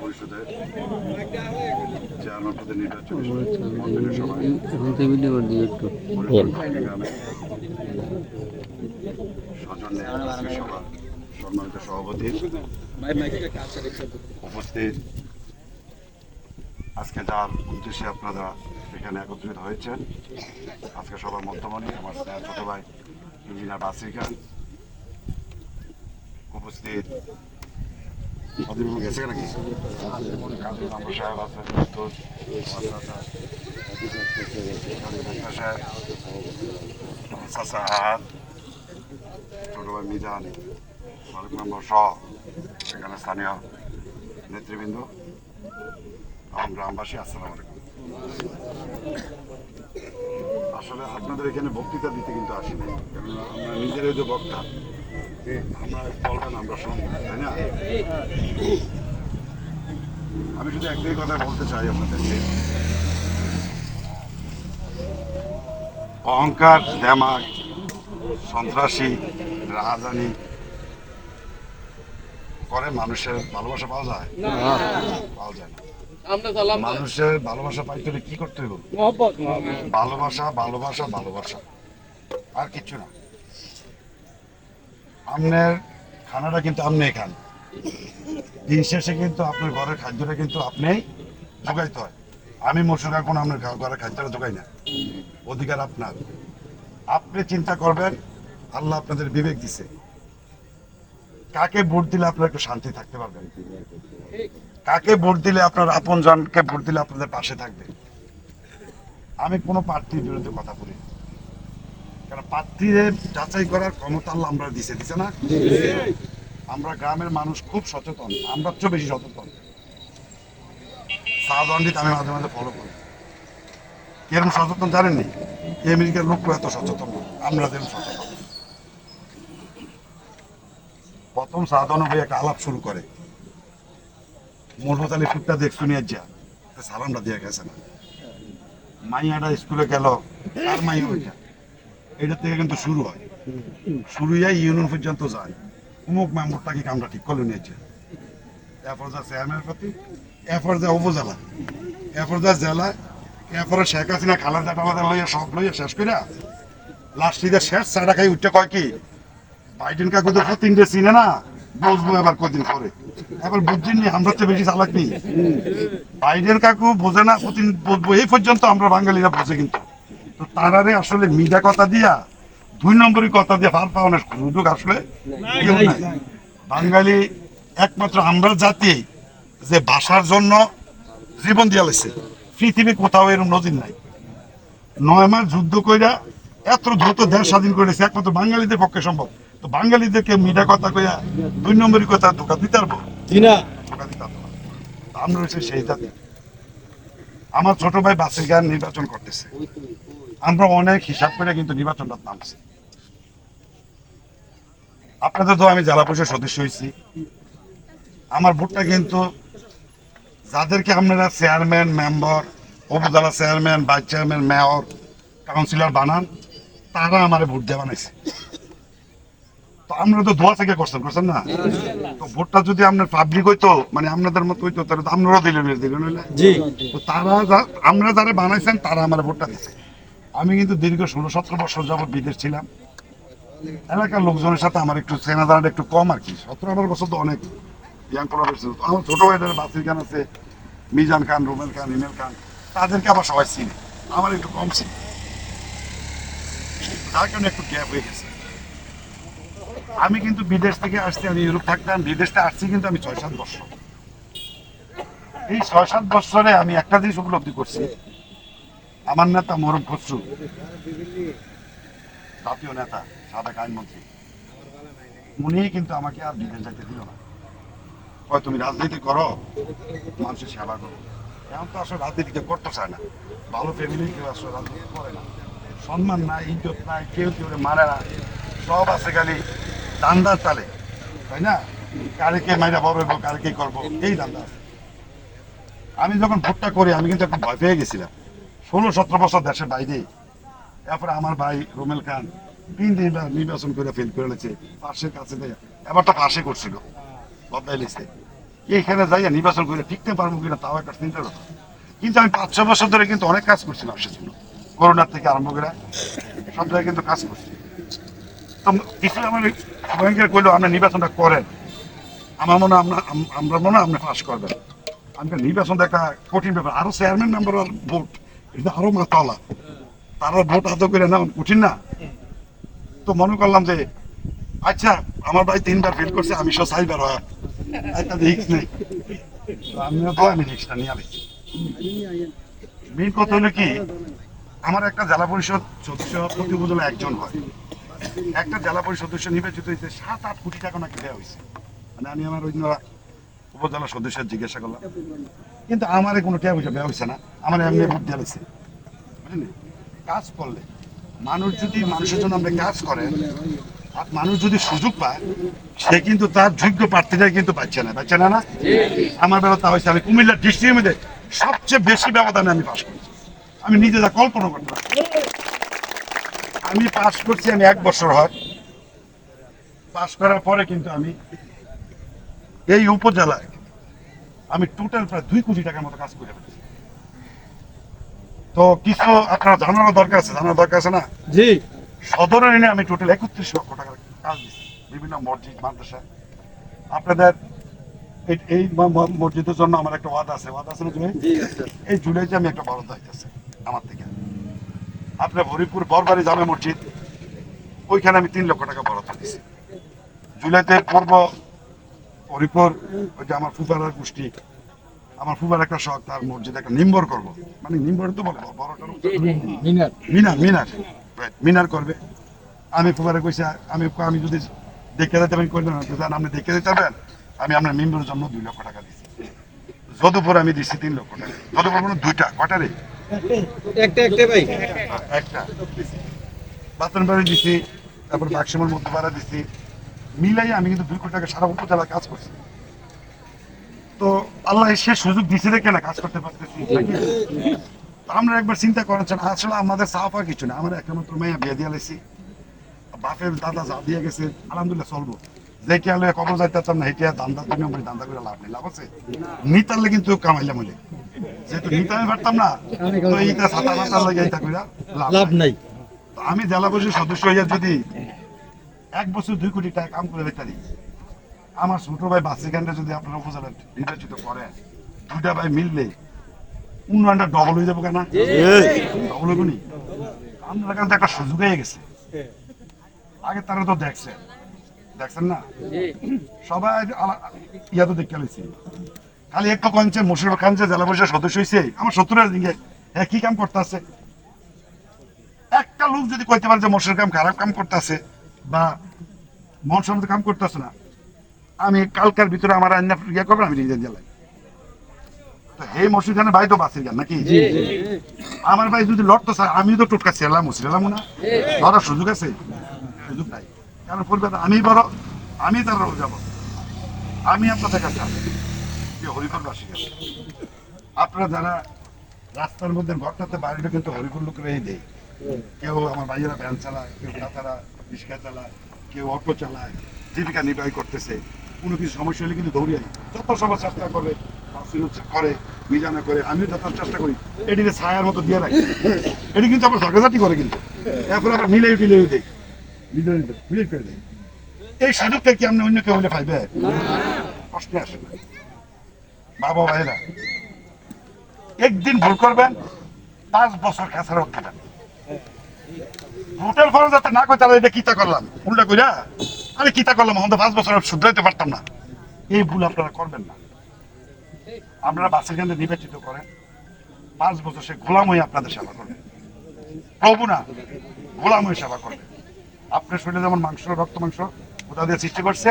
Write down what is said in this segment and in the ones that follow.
পরিষদের সভাপতি উপস্থিত। আজকে যার উদ্দেশ্যে আপনারা এখানে একত্রিত হয়েছেন, আজকে সবার মধ্যমণি আমার ছোট ভাই, ইঞ্জিনিয়ার বাসির খান। উপস্থিত গেছে নাকি? মিজান সেখানে স্থানীয় নেতৃবৃন্দ। গ্রামবাসী আসসালাম আসলে আপনাদের এখানে বক্তৃতা দিতে কিন্তু আসি নাই কেননা আমরা নিজেরাই যে বক্তা। আমরা বলবেন আমরা শুনব তাই না আমি শুধু একটাই কথা বলতে চাই আপনাদেরকে। অহংকার দেমাগ সন্ত্রাসী রাহাজানি করে মানুষের ভালোবাসা পাওয়া যায়? পাওয়া যায় না। মানুষের ভালোবাসা পাইতে হলে কি করতে হবে ভালোবাসা ভালোবাসা ভালোবাসা। আর কিচ্ছু না। আপনার খানাটা কিন্তু আপনি খান। দিন শেষে কিন্তু আপনার ঘরের খাদ্যটা কিন্তু আপনি জোগাইতে হয়। আমি মশুরা কোনো আপনার ঘরের খাদ্যটা জোগাই না। অধিকার আপনার। আপনি চিন্তা করবেন, আল্লাহ আপনাদের বিবেক দিছে। কাকে ভোট দিলে আপনারা একটু শান্তি থাকতে পারবেন? কাকে ভোট দিলে আপনার আপন জনকে ভোট দিলে আপনাদের পাশে থাকবে? আমি কোনো প্রার্থীর বিরুদ্ধে কথা বলি না। প্রার্থীদের যাচাই করার ক্ষমতা আল্লাহ আমরা দিছে দিছে না? আমরা গ্রামের মানুষ খুব সচেতন আমরা চেয়ে বেশি সচেতন। সাহাদণ্ডিত আমি মাঝে মাঝে ফলো করি। কীরকম সচেতন জানেননি? আমেরিকার লোক এত সচেতন আমরা যেরকম সচেতন। প্রথম সাধারণ হয়ে একটা আলাপ শুরু করে। আলী ফুটটা দেখ শুনিয়ে যা সালামটা দিয়ে গেছে না। মাইয়াটা স্কুলে গেল আর মাইয়া ওইটা। এটা থেকে কিন্তু শুরু হয়। শুরু হয় ইউনিয়ন পর্যন্ত যায়। অমুক মেম্বরটাকে কামটা ঠিক করে নিয়েছে? এরপর যা চেয়ারম্যানের প্রতি এরপর যা উপজেলা। এরপর যা জেলা। এরপরে শেখ হাসিনা, খালাদা টালাদা লইয়া সব লইয়া শেষ করে লাস্ট ঈদের শেষ চাটা খাই উঠতে কয় কি? বাইডেন কাকু তো তিনটে চিনে না, বুঝব এবার কদিন পরে। এবার বুঝছেন আমরা তো বেশি চালাক নি বাইডেন কাকু বোঝে না প্রতিদিন বুঝব, এই পর্যন্ত আমরা বাঙালিরা বোঝে কিন্তু। তো তারারে আসলে মিডা কথা দিয়া দুই নম্বরই কথা দিয়ে ভার পাওয়ানোর সুযোগ আসলে কেউ নাই। বাঙালি একমাত্র আমরা জাতি যে ভাষার জন্য জীবন দিয়া লাগছে পৃথিবী কোথাও এরকম নজির নাই। নয় মাস যুদ্ধ কইরা এত দ্রুত দেশ স্বাধীন করেছে একমাত্র বাঙালিদের পক্ষে সম্ভব। তো বাঙালিদেরকে মিডা কথা কইয়া দুই নম্বরই কথা ধোকা দিতে পারব? আমরা হচ্ছে সেই জাতি। আমার ছোট ভাই বাসের গান নির্বাচন করতেছে। আমরা অনেক হিসাব করে কিন্তু নির্বাচনটা নামছি। আপনাদের তো আমি জেলা পরিষদ সদস্য হয়েছি। আমার ভোটটা কিন্তু যাদেরকে আপনারা চেয়ারম্যান, মেম্বার, উপজেলা chairman, vice chairman, mayor, councillor বানান, তারা আমার ভোট দিয়ে বানাইছে। তো আপনারা তো দোয়া থেকে করছেন করছেন না? তো ভোটটা যদি আপনার পাবলিক হইতো মানে আপনাদের মতো হইতো তাহলে তো আপনারাও দিলেন দিলেন জি। তো তারা আমরা যারা বানাইছেন তারা আমার ভোটটা দিচ্ছে আমি কিন্তু দীর্ঘ ষোলো সতেরো বছর যাবত বিদেশ ছিলাম। এলাকার লোকজনের সাথে আমার একটু চেনা জানাটা একটু কম আর কি। সতেরো আঠারো বছর তো অনেক ইয়াং কলার আমার ছোট ভাইদের বাসির খান আছে মিজান খান রুমেল খান ইমেল খান তাদেরকে আবার সবাই চিনি। আমার একটু কম চিনি। তার কারণে একটু গ্যাপ হয়ে গেছে। আমি কিন্তু বিদেশ থেকে আসছি, আমি ইউরোপ থাকতাম, বিদেশ থেকে আসছি কিন্তু আমি ছয় সাত বছর। এই ছয় সাত বছরে আমি একটা জিনিস উপলব্ধি করছি। আমার নেতা মরম খসরু, জাতীয় নেতা, সাবেক আইনমন্ত্রী। উনি কিন্তু আমাকে আর বিদেশ যাইতে দিল না। কয়, তুমি রাজনীতি করো, মানুষের সেবা করো। এখন তো আসলে রাজনীতিতে করতে চায় না। ভালো ফ্যামিলি কেউ আসলে রাজনীতি করে না। সম্মান নাই, ইজ্জত নাই, কেউ কেউ মারে না। সব আছে খালি দান্দার তালে তাই না? কারে মাইরা বড় হইব, কারে কে করব, এই দান্দা আমি যখন ভোটটা করি, আমি কিন্তু একটু ভয় পেয়ে গেছিলাম। ষোলো, সতেরো বছর দেশের বাইরে। তারপরে আমার ভাই রুমেল খান তিন দিন নির্বাচন করে ফেল করে লেছে পাশের কাছে এবারটা পাশে করছিল বদলাই লেছে এইখানে যাইয়া নির্বাচন করে টিকতে পারব কিনা, তাও একটা চিন্তা কথা কিন্তু আমি পাঁচ ছ বছর ধরে কিন্তু অনেক কাজ করছিলাম সেজন্য করোনার থেকে আরম্ভ করে সব জায়গায় কিন্তু কাজ করছি। তো কিছু আমার ব্যাংকের কইলো আপনি নির্বাচনটা করেন। আমার মনে হয় আমরা মনে হয় আপনি পাস করবেন। আমি নির্বাচনটা একটা কঠিন ব্যাপার। আরও চেয়ারম্যান নাম্বার ভোট এটা আরও মাতালা। তারা ভোট হাতে করে না কঠিন না। তো মনে করলাম যে আচ্ছা আমার ভাই তিনবার ফেল করছে, আমি সব চাইবার হয়। রিক্স নেই। আমিও তো আমি রিক্সটা নিয়ে মেন কথা হলো কি, আমার একটা জেলা পরিষদ সদস্য প্রতি একজন হয়। একটা জেলা পরিষদ সদস্য নির্বাচিত হইতে সাত, আট কোটি টাকা নাকি দেওয়া হয়েছে মানে আমি আমার ওই উপজেলা সদস্য জিজ্ঞাসা করলাম। কিন্তু আমার কোনো টাকা পয়সা দেওয়া হয়েছে না, আমার এমনি ভোট দেওয়া হয়েছে কাজ করলে। মানুষ যদি মানুষের জন্য আমরা কাজ করেন আর মানুষ যদি সুযোগ পায়, সে কিন্তু তার যোগ্য প্রার্থীটাই কিন্তু পাচ্ছে না। পাচ্ছে না না? আমার বেলা তা হয়েছে আমি কুমিল্লা ডিস্ট্রিক্টের মধ্যে সবচেয়ে বেশি ব্যবধানে আমি করেছি। আমি নিজে যা কল্পনা করতে পারি আমি পাস করছি আমি এক বছর হয়। পাস করার পরে কিন্তু আমি এই উপজেলায় আমি টোটাল প্রায় দুই কোটি টাকার মতো কাজ করে ফেলেছি। তো কিছু আপনারা জানারও দরকার আছে? জানার দরকার আছে না? জি। সদর এনে আমি টোটাল একত্রিশ লক্ষ টাকার কাজ দিচ্ছি বিভিন্ন মসজিদ মাদ্রাসা। আপনাদের এই- মসজিদের জন্য আমার একটা ওয়াদা আছে। ওয়াদা আছে না জুলাই? আচ্ছা। এই জুলাইতে আমি একটা বরাদ্দ আইতেছে আমার থেকে। আপনার হরিপুর বরবারি জামে মসজিদ ওইখানে আমি তিন লক্ষ টাকা বরাদ্দ দিচ্ছি জুলাইতে পূর্ব হরিপুর ওই যে আমার ফুফার গোষ্ঠী আমার ফুফার একটা শখ তার মসজিদ একটা নিম্বর করব। মানে নিম্বর তো বলে বড়টার মিনার। মিনার মিনার। মিনার করবে। আমি ফুবারে কইছি আমি আমি যদি দেখে দিতে আমি করলাম না আপনি দেখে দিতে পারবেন? আমি আপনার মেম্বারের জন্য দুই লক্ষ টাকা দিচ্ছি যদুপুর আমি দিচ্ছি তিন লক্ষ টাকা। যদুপুর মানে দুইটা কটা রে? একটা একটা ভাই। একটা। বাতন দিছি, তারপর মধ্যে দিছি। মিলাই আমি কিন্তু দুই কোটি টাকা সারা উপজেলায় কাজ করছি। তো আল্লাহ সে সুযোগ দিছে দেখে না কাজ করতে পারতেছি। আমরা একবার চিন্তা করেছেন আসলে আমাদের সাফা কিছু না। আমরা একটা মাত্র মেয়ে বিয়ে দিয়ে লেছি বাপের দাদা যা দিয়ে গেছে, আলহামদুলিল্লাহ চলবো। কে আলো কবর না দান্দা তুমি আমার দান্দা করে লাভ নেই লাভ আছে? কিন্তু কামাইলাম যেহেতু পারতাম না তো এইটা ছাতা মাতা লাগে এইটা করে লাভ নাই। আমি জেলা পরিষদ সদস্য হইয়া যদি এক বছর দুই কোটি টাকা কাম করে পারি আমার ছোট ভাই বাসিকান্ডে যদি আপনারা উপজেলা নির্বাচিত করেন দুইটা ভাই মিললে উন্নয়নটা ডবল হয়ে যাব কেনা? ডবল হইব নি? আপনার কাছে একটা সুযোগ হয়ে গেছে। আগে তারা তো দেখছেন দেখছেন না? সবাই ইয়া তো দেখতে পেয়েছি খালি একটু কনছে মুশির খান যে জেলা পরিষদ সদস্য হয়েছে আমার সত্তরের দিকে হ্যাঁ কি কাম করতে আছে একটা লোক যদি কইতে পারে যে মশের কাম খারাপ কাম করতেছে বা মন সম্মত কাম করতেছে না আমি কালকার ভিতরে আমার রান্না ইয়ে করব আমি নিজের জেলায় তো হে মসুর খানের ভাই তো বাসির গান নাকি? আমার ভাই যদি লড়তে চায় আমি তো টোটকা ছেলাম মুসিলাম না। ধরার সুযোগ আছে? সুযোগ নাই। কারণ পূর্বে আমি বড় আমি তার যাব। আমি আপনাদের কাছে আসি। যে হরিপুরবাসী আপনারা যারা রাস্তার মধ্যে ঘরটাতে বাইরে কিন্তু হরিপুর লোকেরাই দেয় কেউ আমার ভাইয়েরা ভ্যান চালায়, কেউ কাতারা রিক্সা চালায়, কেউ অটো চালায়, জীবিকা নির্বাহ করতেছে। কোনো কিছু সমস্যা হলে কিন্তু দৌড়িয়ে। যত সবার চেষ্টা করে করে, মিজানা করে, আমিও যত চেষ্টা করি, এটিকে ছায়ার মতো দিয়ে রাখি। এটি কিন্তু আবার ঝগড়াঝাটি করে কিন্তু। এরপরে আবার মিলে মিলে দেয় করে এই সুযোগটা কি আপনি অন্য কেউ হলে বাবা ভাইরা একদিন ভুল করবেন, পাঁচ বছর খেসার দিবেন ভোটের যাতে না কই তাহলে কিতা করলাম? উল্টা কইরা? আরে কিতা করলাম? আমাদের পাঁচ বছর শুধরাইতে পারতাম না। এই ভুল আপনারা করবেন না। আপনারা বাসের কেন্দ্রে নির্বাচিত করেন। পাঁচ বছর সে গোলাম হয়ে আপনাদের সেবা করবে। প্রভু না, গোলাম হয়ে সেবা করবে। আপনার শরীরে যেমন মাংস, রক্ত মাংস ওটা দিয়ে সৃষ্টি করছে,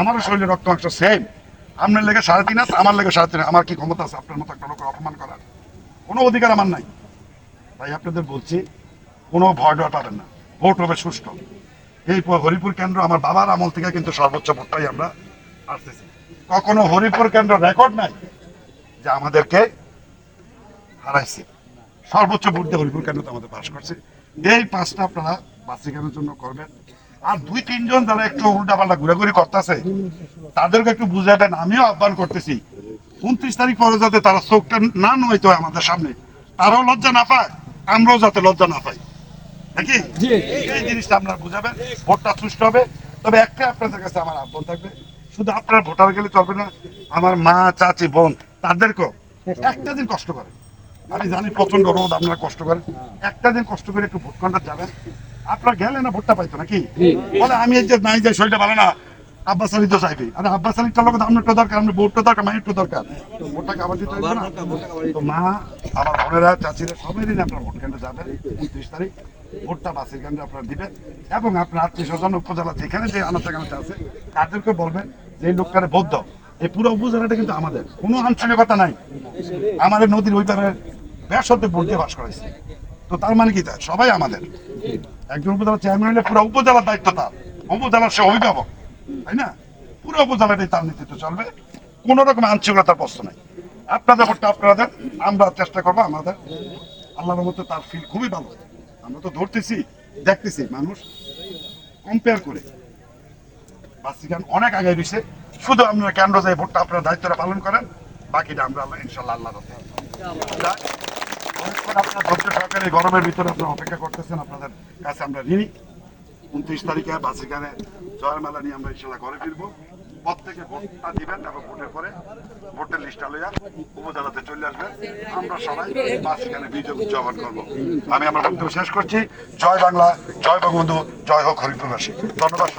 আমারও শরীরে রক্ত মাংস সেম আপনার লেগে সাড়ে তিন হাত আমার লেগে সাড়ে তিন। আমার কি ক্ষমতা আছে? আপনার মতো একটা লোকের অপমান করার। কোনো অধিকার আমার নাই। তাই আপনাদের বলছি, কোনো ভয় ডর পাবেন না। ভোট হবে সুষ্ঠু। এই হরিপুর কেন্দ্র আমার বাবার আমল থেকে কিন্তু সর্বোচ্চ ভোটটাই আমরা আসতেছি কখনো হরিপুর কেন্দ্র রেকর্ড নাই যে আমাদেরকে হারাইছে। সর্বোচ্চ ভোট দিয়ে হরিপুর কেন্দ্র তো আমাদের পাস করছে। এই পাঁচটা আপনারা বাসিকানোর জন্য করবেন। আর দুই তিনজন যারা একটু উল্টাপাল্টা ঘুরাঘুরি করতেছে তাদেরকে একটু বুঝাবেন আমিও আহ্বান করতেছি উনত্রিশ তারিখ পরে যাতে তারা চোখটা না নয় তো আমাদের সামনে তারাও লজ্জা না পায় আমরাও যাতে লজ্জা না পাই। নাকি? এই জিনিসটা আপনারা বুঝাবেন ভোটটা সুষ্ঠু হবে। তবে একটা আপনাদের কাছে আমার আহ্বান থাকবে শুধু আপনার ভোটার গেলে চলবে না আমার মা চাচি বোন তাদেরকেও একটা দিন কষ্ট করে। আমি জানি প্রচণ্ড রোদ আপনারা কষ্ট করেন। একটা দিন কষ্ট করে একটু ভোট কাউন্টার যাবেন। আপনারা গেলে না ভোটটা পাইতো নাকি? বলে আমি এই যে নাই যে শরীরটা ভালো না। আব্বাস আলী তো চাইবে আরে আব্বাস আলীটার লোক আমরা দরকার আমরা ভোটটা দরকার মায়ের একটু দরকার। তো ভোটটাকে আবার দিতে হবে না। তো মা আমার বোনেরা চাচিরা সবাই দিন আপনার ভোট কেন্দ্রে যাবেন উনত্রিশ তারিখ। ভোটটা বাসের কেন্দ্রে আপনারা দিবেন। এবং আপনার আত্মীয় স্বজন উপজেলা যেখানে যে আনাচে কানাচে আছে তাদেরকে বলবেন যে এই লোকটারে ভোট দাও। এই পুরো উপজেলাটা কিন্তু আমাদের। কোনো আঞ্চলিকতা নাই। আমাদের নদীর ওই পারে বেসরতে ভোট দিয়ে বাস করাইছে। তো তার মানে কি তার সবাই আমাদের। একজন উপজেলা চেয়ারম্যান হলে পুরো উপজেলার দায়িত্ব তার। উপজেলার সে অভিভাবক, তাই না? পুরো উপজেলাটাই তার নেতৃত্ব চলবে। কোন রকম আঞ্চলিকতার প্রশ্ন নাই। আপনাদের ভোটটা আপনারা দেন, আমরা চেষ্টা করব আমাদের। আল্লাহর মতো তার ফিল খুবই ভালো। আমরা তো ধরতেছি, দেখতেছি মানুষ কম্পেয়ার করে। বাসিকান অনেক আগে রয়েছে শুধু আপনারা কেন্দ্র যাই ভোটটা আপনারা দায়িত্বটা পালন করেন, বাকিটা আমরা আল্লাহ ইনশাল্লাহ আল্লাহ আপনারা গরমের ভিতরে অপেক্ষা করতেছেন, আপনাদের কাছে আমরা উনত্রিশ তারিখে মেলা নিয়ে আমরা ঘরে ফিরবো। দিবেন এবং ভোটের পরে ভোটের চলে আসবেন। আমরা সবাই উদযাপন করব। আমি আমার বক্তব্য শেষ করছি। জয় বাংলা, জয় বঙ্গবন্ধু, জয় হোক হরিপুরবাসী ধন্যবাদ